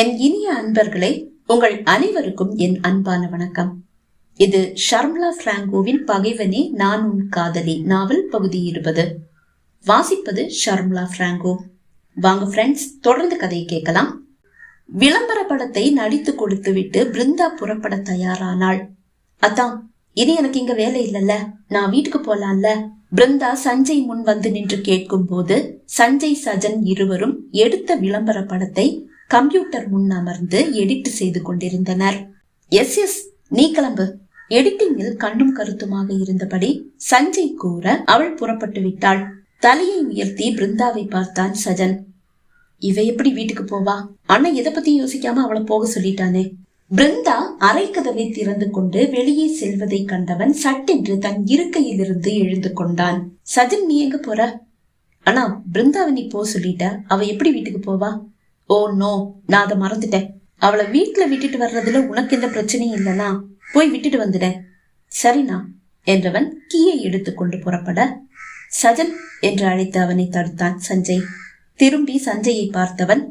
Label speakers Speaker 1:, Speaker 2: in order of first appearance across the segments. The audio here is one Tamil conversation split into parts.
Speaker 1: என் இனிய அன்பர்களே உங்கள் அனைவருக்கும் என் அன்பான வணக்கம். இது ஷர்ம்லா பிராங்கோவின் பகைவனே நான் உன் காதலி நாவல் பகுதி இருபது. வாசிப்பது ஷர்ம்லா பிராங்கோ வாங்க ஃப்ரெண்ட்ஸ் தொடர்ந்து கதையை கேட்கலாம். விளம்பர படத்தை நடித்து கொடுத்து விட்டு பிருந்தா புறப்பட தயாரானாள். அதான் இனி எனக்கு இங்க வேலை இல்லைல்ல நான் வீட்டுக்கு போலாம்ல. பிருந்தா சஞ்சய் முன் வந்து நின்று கேட்கும் போது சஞ்சய் சஜன் இருவரும் எடுத்த விளம்பர படத்தை கம்ப்யூட்டர் முன் அமர்ந்து எடிட் செய்து கொண்டிருந்தனர். எஸ் எஸ் நீ கிளம்பு. எடிட்டிங்கில் கண்ணும் கருத்துமாக இருந்தபடி சஞ்சய் கூற அவள் புறப்பட்டு விட்டாள். தலையை உயர்த்தி பிருந்தாவை பார்த்தான் சஜன். இவ எப்படி வீட்டுக்கு போவா? ஆனா எதை பத்தி யோசிக்காம அவளை போக சொல்லிட்டானே. பிருந்தா அரைக்கதவை திறந்து கொண்டு வெளியே செல்வதை கண்டவன் சட்டென்று தன் இருக்கையிலிருந்து எழுந்து கொண்டான். சஜன் நீ எங்க போற? ஆனா பிருந்தாவை நீ போ சொல்லிட்ட. அவ எப்படி வீட்டுக்கு போவா? Oh no. நான் அதை மறந்துட்டேன். அவளை வீட்டுல விட்டுட்டு வர்றதுல உனக்கு எந்த பிரச்சனையும் இல்லனா போய் விட்டுட்டு வந்துட்டேன் சரிண்ணா என்றவன் கீயை எடுத்துக்கொண்டு புறப்பட சஜன் என்று அழைத்து அவனை தடுத்தான் சஞ்சய். திரும்பி சஞ்சயை பார்த்தவன்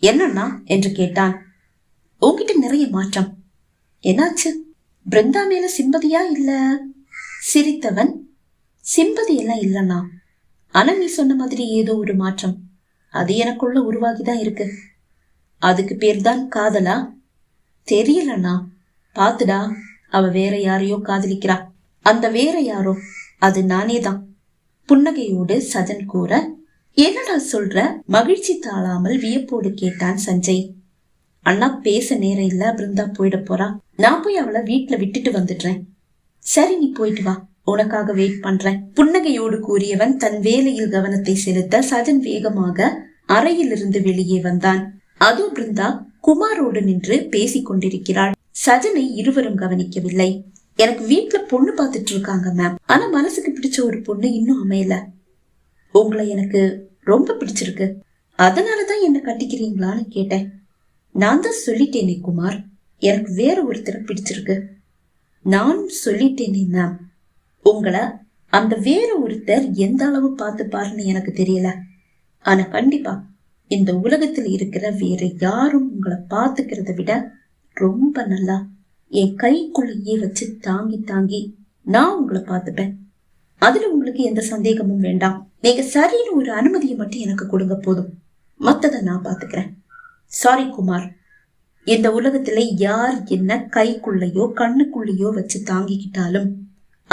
Speaker 1: என்னண்ணா? என்று கேட்டான். உங்ககிட்ட நிறைய மாற்றம். என்னாச்சு? பிருந்தா மேல சிம்பதியா இல்ல? சிரித்தவன் சிம்பதி எல்லாம் இல்லண்ணா. ஆனா நீ சொன்ன மாதிரி ஏதோ ஒரு மாற்றம். அது எனக்குள்ள உருவாகிதான் இருக்கு. அதுக்கு பேர் தான் காதலா? தெரியலண்ணா. பாத்துடா. அவ வேற யாரையோ காதலிக்கிறா. அந்த வேற யாரோ? அது நானே தான் புன்னகையோடு சஜன் கூற என்னடா சொல்ற? மகிழ்ச்சி தாழாமல் வியப்போடு கேட்டான் சஞ்சய். அண்ணா பேச நேரம் இல்ல பிருந்தா போயிட போறா. நான் போய் அவளை வீட்டுல விட்டுட்டு வந்துடுறேன். சரி நீ போயிட்டு வா. உனக்காக வெயிட் பண்றேன். புன்னகையோடு கூறியவன் தன் வேலையில் கவனத்தை செலுத்த சஜன் வேகமாக அறையிலிருந்து வெளியே வந்தான். அது பிருந்தா குமாரோடு நின்று பேசிக் கொண்டிருக்கிறாள். சஜனை இருவரும் கவனிக்கவில்லை. எனக்கு வீட்டுல பொண்ணு பார்த்துட்டு இருக்காங்க மேம் ஆனா மனசுக்கு பிடிச்ச ஒரு பொண்ணு இன்னும் அமையல. உங்களை எனக்கு ரொம்ப பிடிச்சிருக்கு. அதனாலதான் என்ன கட்டிக்கிறீங்களான்னு கேட்டேன். நான் தான் சொல்லிட்டேனே குமார். எனக்கு வேற ஒருத்தரை பிடிச்சிருக்கு. நானும் சொல்லிட்டேனே மேம் உங்களை அந்த வேற ஒருத்தர் எந்த அளவு பார்த்து பாருன்னு எனக்கு தெரியல. ஆனா கண்டிப்பா இந்த உலகத்தில் இருக்கிற வேற யாரும் உங்களை பார்த்துக்கிறத விட ரொம்ப நல்லா என் கைக்குள்ளேயே வச்சு தாங்கி தாங்கி நான் உங்களை பார்த்துப்பேன். அதுல உங்களுக்கு எந்த சந்தேகமும் வேண்டாம். நீங்க சரின்னு ஒரு அனுமதியை மட்டும் எனக்கு கொடுங்க போதும். மத்ததை நான் பாத்துக்கிறேன் சாரி குமார். இந்த உலகத்துல யார் என்ன கைக்குள்ளேயோ கண்ணுக்குள்ளேயோ வச்சு தாங்கிக்கிட்டாலும்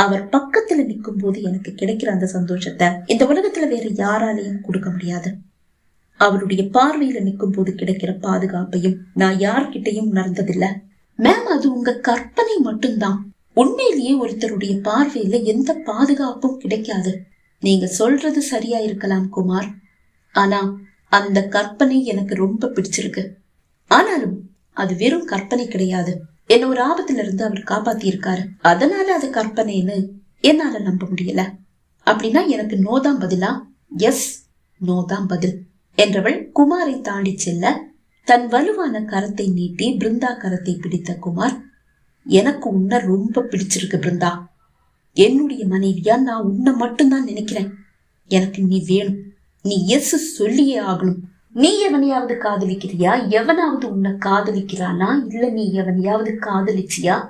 Speaker 1: அவர் பக்கத்துல நிற்கும் போது எனக்கு கிடைக்கிற அந்த சந்தோஷத்தை இந்த உலகத்துல வேற யாராலையும் கொடுக்க முடியாது. அவருடைய பார்வையில நிற்கும் போது கிடைக்கிற பாதுகாப்பையும் நான் யார்கிட்டையும் உணர்ந்ததில்ல. மேம் அது உங்க கற்பனை மட்டும்தான். உண்மையிலேயே ஒருத்தருடைய பார்வையில எந்த பாதுகாப்பும் கிடைக்காது. நீங்க சொல்றது சரியா இருக்கலாம் குமார். ஆனா அந்த கற்பனை எனக்கு ரொம்ப பிடிச்சிருக்கு. ஆனாலும் அது வெறும் கற்பனை கிடையாது. என்ன ஒரு ஆபத்துல இருந்து அவர் காப்பாத்தி இருக்காரு அதனால அது கற்பனைன்னு என்னால நம்ப முடியல. அப்படின்னா எனக்கு நோதான் பதிலா? எஸ் நோதான் பதில். என்றவள் குமாரை தாண்டி செல்ல தன் வலுவான கரத்தை நீட்டி பிருந்தா கரத்தை பிடித்த குமார் எனக்கு உன்னை ரொம்ப பிடிச்சிருக்கு பிருந்தா. என்னுடைய மனைவியா? நான் உன்னை மட்டும்தான் நினைக்கிறேன். எனக்கு நீ வேணும். நீ எஸ் சொல்லியே ஆகணும். நீ எவனையாவது காதலிக்கிறியா? எவனாவது உன்னை காதலிக்கிறானா? இல்ல நீ எவனையாவது காதலிச்சியா?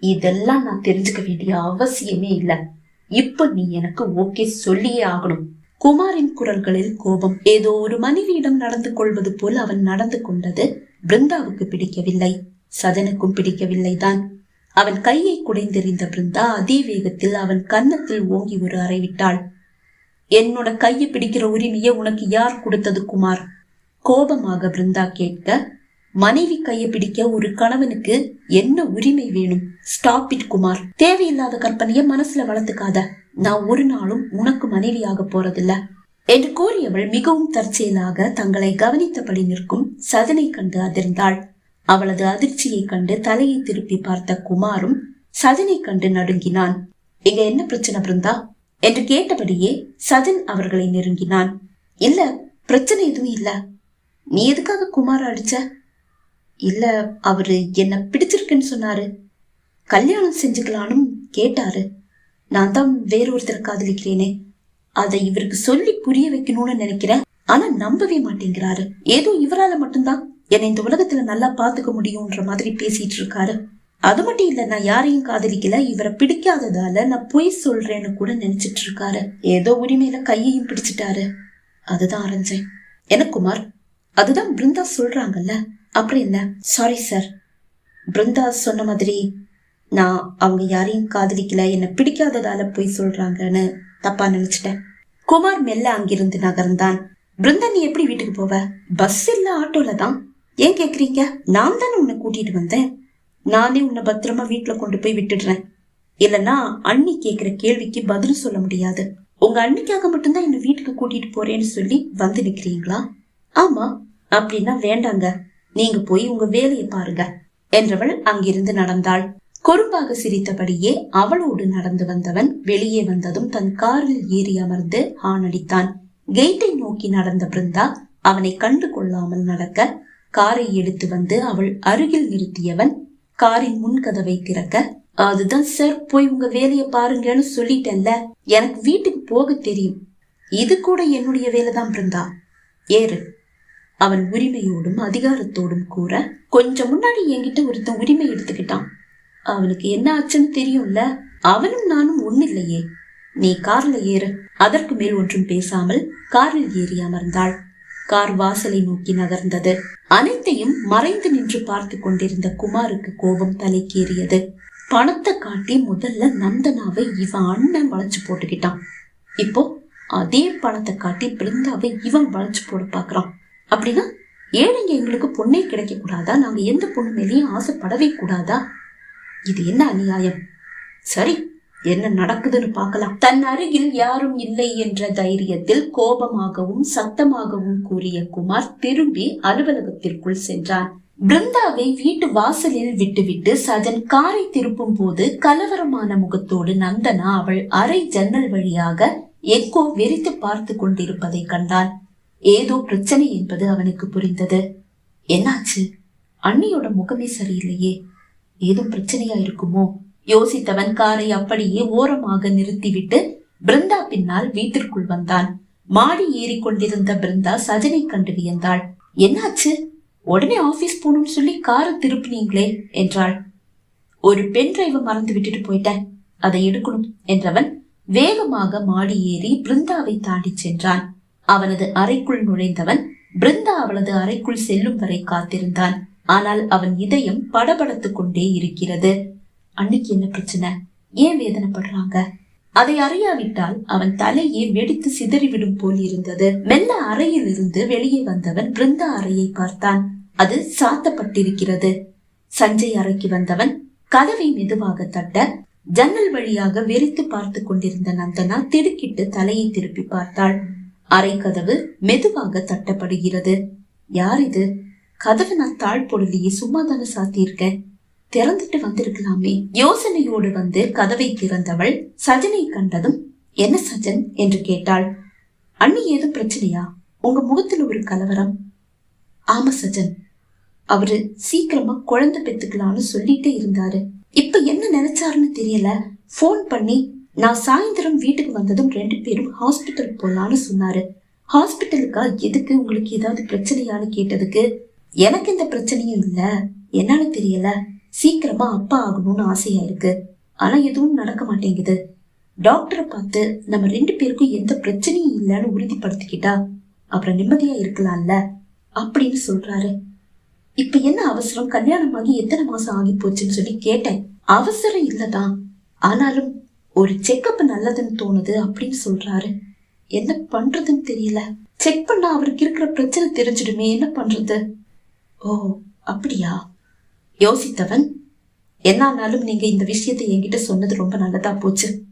Speaker 1: இதெல்லாம் நான் தெரிஞ்சுக்க வேண்டிய அவசியமே இல்ல. இப்ப நீ எனக்கு ஓகே சொல்லியே ஆகணும். குமாரின் குரல்களில் கோபம். ஏதோ ஒரு மனைவியிடம் நடந்து கொள்வது போல் அவன் நடந்து கொண்டது பிருந்தாவுக்கு பிடிக்கவில்லை. சதனுக்கும் பிடிக்கவில்லை தான். அவன் கையை குடைந்தெறிந்த பிருந்தா அதே வேகத்தில் அவன் கன்னத்தில் ஓங்கி ஒரு அறைவிட்டாள். என்னோட கையை பிடிக்கிற உரிமையை உனக்கு யார் கொடுத்தது குமார்? கோபமாக பிருந்தா கேட்க மனைவி கையை பிடிக்க ஒரு கணவனுக்கு என்ன உரிமை வேணும்? Stop it Kumar. தேவையில்லாத கற்பனையை மனசுல வளர்த்துக்காத. நான் ஒரு நாளும் உனக்கு மனைவியாக போறதில்ல. என்று கூறியவள் மிகவும் தற்செயலாக தங்களை கவனித்தபடி நிற்கும் சதனை கண்டு அதிர்ந்தாள். அவளது அதிர்ச்சியை கண்டு தலையை திருப்பி பார்த்த குமாரும் சதனை கண்டு நடுங்கினான். இங்க என்ன பிரச்சனை பிருந்தா? என்று கேட்டபடியே சஜன் அவர்களை நெருங்கினான். இல்ல பிரச்சனை எதுவும் இல்ல. நீ எதுக்காக குமார அடிச்ச? இல்ல அவரு என்ன பிடிச்சிருக்குன்னு சொன்னாரு. கல்யாணம் செஞ்சுக்கலான்னு கேட்டாரு. நான் தான் வேறொருத்தர் காதலிக்கிறேனே. அதை இவருக்கு சொல்லி புரிய வைக்கணும்னு நினைக்கிறேன். ஆனா நம்பவே மாட்டேங்கிறாரு. ஏதோ இவரால மட்டும்தான் என்னை இந்த உலகத்துல நல்லா பாத்துக்க முடியும்ன்ற மாதிரி பேசிட்டு இருக்காரு. அது மட்டும் இல்ல நான் யாரையும் காதலிக்கல இவரை பிடிக்காததால நான் பொய் சொல்றேன்னு கூட நினைச்சிட்டு இருக்காரு. ஏதோ உரிமையில கையையும் பிடிச்சிட்டாரு. அதுதான் அரைஞ்சேன். என்ன குமார்? அதுதான் பிருந்தா சொல்றாங்கல்ல. அப்புறம் என்ன சாரி சார் பிருந்தா சொன்ன மாதிரி நான் அவங்க யாரையும் காதலிக்கல என்னை பிடிக்காததால போய் சொல்றாங்கன்னு தப்பா நினைச்சிட்டேன். குமார் மெல்ல அங்கிருந்து நகர்ந்தான். பிருந்தா நீ எப்படி வீட்டுக்கு போவ? பஸ் இல்ல ஆட்டோல தான்? ஏன் கேக்குறீங்க? நான் தானே உன்னை கூட்டிட்டு வந்தேன். நானே உன்னை பத்திரமா வீட்டுல கொண்டு போய் விட்டுடுறேன். இல்லைன்னா அண்ணி கேக்குற கேள்விக்கு பதில் சொல்ல முடியாது. உங்க அண்ணிக்காக மட்டும்தான் என்ன வீட்டுக்கு கூட்டிட்டு போறேன்னு சொல்லி வந்து நிக்கிறீங்களா? ஆமா. அப்படின்னா வேண்டாங்க. நீங்க போய் உங்க வேலையை பாருங்க. என்றவள் அங்கிருந்து நடந்தாள். குறும்பாக சிரித்தபடியே அவளோடு நடந்து வந்தவன் வெளியே வந்ததும் தன் காரில் ஏறி அமர்ந்து ஆணடித்தான் கேட்டை நோக்கி நடந்த பிருந்தா அவனை கண்டு கொள்ளாமல் நடக்க காரை எடுத்து வந்து அவள் அருகில் நிறுத்தியவன் காரின் முன்கதவை திறக்க அதுதான் சார் போய் உங்க வேலையை பாருங்கன்னு சொல்லிட்டேன்ல. எனக்கு வீட்டுக்கு போக தெரியும். இது கூட என்னுடைய வேலைதான் பிருந்தா. ஏறு. அவன் உரிமையோடும் அதிகாரத்தோடும் கூற கொஞ்சம் முன்னாடி என்கிட்ட ஒருத்தன் உரிமை எடுத்துக்கிட்டான். அவனுக்கு என்ன ஆச்சுன்னு தெரியும்ல? அவனும் நானும் ஒன்னில்லையே நீ கார்ல ஏறு. அதற்கு மேல் ஒன்றும் பேசாமல் காரில் ஏறி அமர்ந்தாள். கார் வாசலை நோக்கி நகர்ந்தது. அனைத்தையும் மறைந்து நின்று பார்த்து கொண்டிருந்த குமாருக்கு கோபம் தலைக்கேறியது. பணத்தை காட்டி முதல்ல நந்தனாவை இவன் அண்ணன் வளைச்சு போட்டுக்கிட்டான். இப்போ அதே பணத்தை காட்டி பிருந்தாவை இவன் வளைச்சு போட பாக்குறான் அப்படின்னா ஏழைங்க எங்களுக்கு பொண்ணே கிடைக்க கூடாதா நாங்க எந்த பொண்ணு மேலேயும் ஆசைப்படவே கூடாதா? இது என்ன அநியாயம்? சரி என்ன நடக்குதுன்னு பார்க்கலாம். தன் அருகில் யாரும் இல்லை என்ற தைரியத்தில் கோபமாகவும் சத்தமாகவும் கூறிய குமார் திரும்பி அலுவலகத்திற்குள் சென்றான். பிருந்தாவை வீட்டு வாசலில் விட்டுவிட்டு சஜன் காரை திருப்பும் போது கலவரமான முகத்தோடு நந்தனா அவள் அறை ஜன்னல் வழியாக எக்கோ வெறித்து பார்த்து கொண்டிருப்பதை கண்டான் ஏதோ பிரச்சனை என்பது அவனுக்கு புரிந்தது. என்னாச்சு? அண்ணியோட முகமே சரியில்லையே. ஏதோ பிரச்சனையா இருக்குமோ? யோசித்தவன் காரை அப்படியே ஓரமாக நிறுத்திவிட்டு பிருந்தா பின்னால் வீட்டிற்குள் வந்தான். மாடி ஏறி கொண்டிருந்த பிருந்தா சஜனை கண்டு வியந்தாள். என்னாச்சு? உடனே ஆபீஸ் போகணும்னு சொல்லி காரை திருப்பினீங்களே என்றாள். ஒரு பெண் டிரைவை மறந்து விட்டுட்டு போயிட்டேன். அதை எடுக்கணும் என்றவன் வேகமாக மாடி ஏறி பிருந்தாவை தாண்டி சென்றான். அவனது அறைக்குள் நுழைந்தவன் பிருந்தா அவளது அறைக்குள் செல்லும் வரை காத்திருந்தான். ஆனால் அவன் இதயம் படபடத்துக் கொண்டே இருக்கிறது. அன்னைக்கு என்ன பிரச்சனை? ஏன் வேதனைப்படுறாங்க? அதை அறியாவிட்டால் அவன் தலையே வெடித்து சிதறிவிடும் போல் இருந்தது. மெல்ல அறையில் இருந்து வெளியே வந்தவன் பிருந்தா அறையை பார்த்தான். அது சாத்தப்பட்டிருக்கிறது. சஞ்சய் அறைக்கு வந்தவன் கதவை மெதுவாக தட்ட ஜன்னல் வழியாக வெறித்து பார்த்து கொண்டிருந்த நந்தனா திடுக்கிட்டு தலையை திருப்பி பார்த்தாள். அறை கதவு மெதுவாக தட்டப்படுகிறது. யார் இது? கதவை நான் தாழ் போடலையே சும்மா தானே சாத்தியிருக்கேன்? திறந்துட்டு வந்திருக்கலாமே. யோசனையோடு வந்து கதவை திறந்தவள் சஜனை கண்டதும் என்ன சஜன்? என்று கேட்டாள். அண்ணி ஏதோ பிரச்சனையா? உங்க முகத்துல ஒரு கலவரம். ஆமா சஜன். அவரு சீக்கிரமா குழந்தை பெத்துக்கலாம்னு சொல்லிட்டே இருந்தாரு. இப்ப என்ன நினைச்சாருன்னு தெரியல. போன் பண்ணி நான் சாயந்தரம் வீட்டுக்கு வந்ததும் ரெண்டு பேரும் ஹாஸ்பிட்டல் போலான்னு சொன்னாரு. ஹாஸ்பிட்டலுக்கா எதுக்கு? உங்களுக்கு ஏதாவது பிரச்சனையான்னு கேட்டதுக்கு எனக்கு இந்த பிரச்சனையும் இல்லை. என்னன்னு தெரியல. சீக்கிரமா அப்பா ஆகணும்னு ஆசையா இருக்கு. ஆனா எதுவும் நடக்க மாட்டேங்குது. டாக்டரை பார்த்து நம்ம ரெண்டு பேருக்கும் எந்த பிரச்சனையும் இல்லைன்னு உறுதிப்படுத்திக்கிட்டா அப்புறம் நிம்மதியா இருக்கலாம்ல? அப்படின்னு சொல்றாரு. இப்ப என்ன அவசரம்? கல்யாணமாகி எத்தனை மாசம் ஆகி போச்சுன்னு சொல்லி கேட்டேன். அவசரம் இல்லதான். ஆனாலும் ஒரு செக்கப் நல்லதுன்னு தோணுது அப்படின்னு சொல்றாரு. என்ன பண்றதுன்னு தெரியல. செக் பண்ணா அவருக்கு இருக்கிற பிரச்சனை தெரிஞ்சிடுமே. என்ன பண்றது? ஓ அப்படியா? யோசித்தவன் என்னானாலும் நீங்க இந்த விஷயத்தை என்கிட்ட சொன்னது ரொம்ப நல்லதா போச்சு.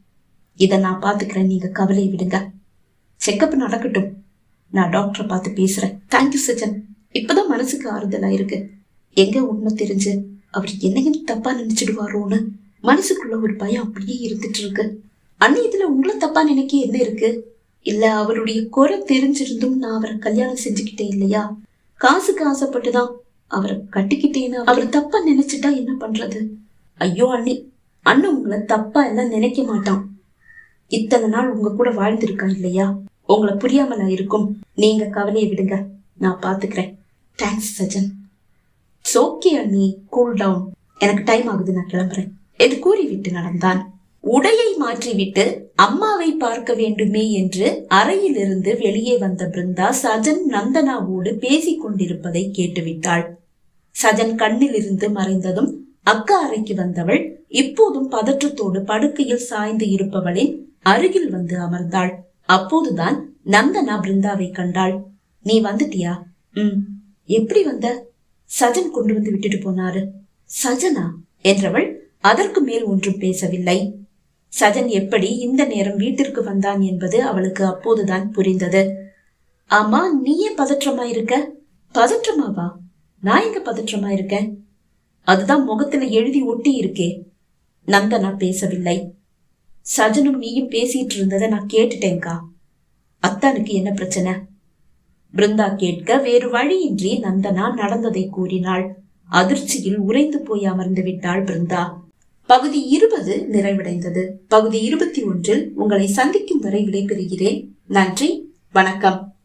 Speaker 1: இதை நான் பாத்துக்கிறேன் நீங்க கவலையை விடுங்க. செக்கப் நடக்கட்டும். நான் டாக்டரை பார்த்து பேசுறேன். தேங்க்யூ சஜன் இப்பதான் மனசுக்கு ஆறுதலா இருக்கு எங்க உண்மை தெரிஞ்சு? அவர் என்னையும் தப்பா நினைச்சிடுவாரோன்னு மனசுக்குள்ள ஒரு பயம் அப்படியே இருந்துட்டு இருக்கு. அண்ணி இதுல உங்களை தப்பா நினைக்க என்ன இருக்கு? இல்ல அவருடைய குறை தெரிஞ்சிருந்தும் நான் அவரை கல்யாணம் செஞ்சுக்கிட்டேன் இல்லையா? காசுக்கு ஆசைப்பட்டுதான் அவரை கட்டிக்கிட்டேன்னு அவர் தப்பா நினைச்சிட்டா என்ன பண்றது? ஐயோ அண்ணி. அண்ணன் உங்களை தப்பா எல்லாம் நினைக்க மாட்டான். இத்தனை நாள் உங்க கூட வாழ்ந்திருக்கான் இல்லையா? உங்களை புரியாமலா இருக்கும். நீங்க கவலையை விடுங்க. நான் பாத்துக்கிறேன். தேங்க்ஸ் சஜன் ஓகே அண்ணி. கூல் டவுன் எனக்கு டைம் ஆகுது நான் கிளம்புறேன். இது கூறிவிட்டு நடந்தான். உடையை மாற்றிவிட்டு அம்மாவை பார்க்க வேண்டுமே என்று அறையிலிருந்து வெளியே வந்த பிருந்தா சஜன் நந்தனாவோடு பேசிக் கொண்டிருப்பதை கேட்டுவிட்டாள். சஜன் கண்ணிலிருந்து மறைந்ததும் அக்கா அறைக்கு வந்தவள் இப்போதும் பதற்றத்தோடு படுக்கையில் சாய்ந்து இருப்பவளின் அருகில் வந்து அமர்ந்தாள். அப்போதுதான் நந்தனா பிருந்தாவை கண்டாள். நீ வந்துட்டியா? ம். எப்படி வந்த? சஜன் கொண்டு வந்து விட்டுட்டு போனாரு. சஜனா? என்றவள் அதற்கு மேல் ஒன்றும் பேசவில்லை. சஜன் எப்படி இந்த நேரம் வீட்டிற்கு வந்தான் என்பது அவளுக்கு அப்போதுதான் புரிந்தது. ஆமா நீயே பதற்றமா இருக்க? பதற்றமாவா? நான் எங்க பதற்றமா இருக்கேன்? அதுதான் முகத்துல எழுதி ஒட்டி இருக்கே. நந்தனா பேசவில்லை. சஜனும் நீயும் பேசிட்டு இருந்ததை நான் கேட்டுட்டேன்க்கா. அத்தானுக்கு என்ன பிரச்சனை? பிருந்தா கேட்க வேறு வழியின்றி நந்தனா நடந்ததை கூறினாள். அதிர்ச்சியில் உறைந்து போய் அமர்ந்து விட்டாள் பிருந்தா. பகுதி இருபது நிறைவடைந்தது. பகுதி இருபத்தி ஒன்றில் உங்களை சந்திக்கும் வரை விடைபெறுகிறேன். நன்றி. வணக்கம்.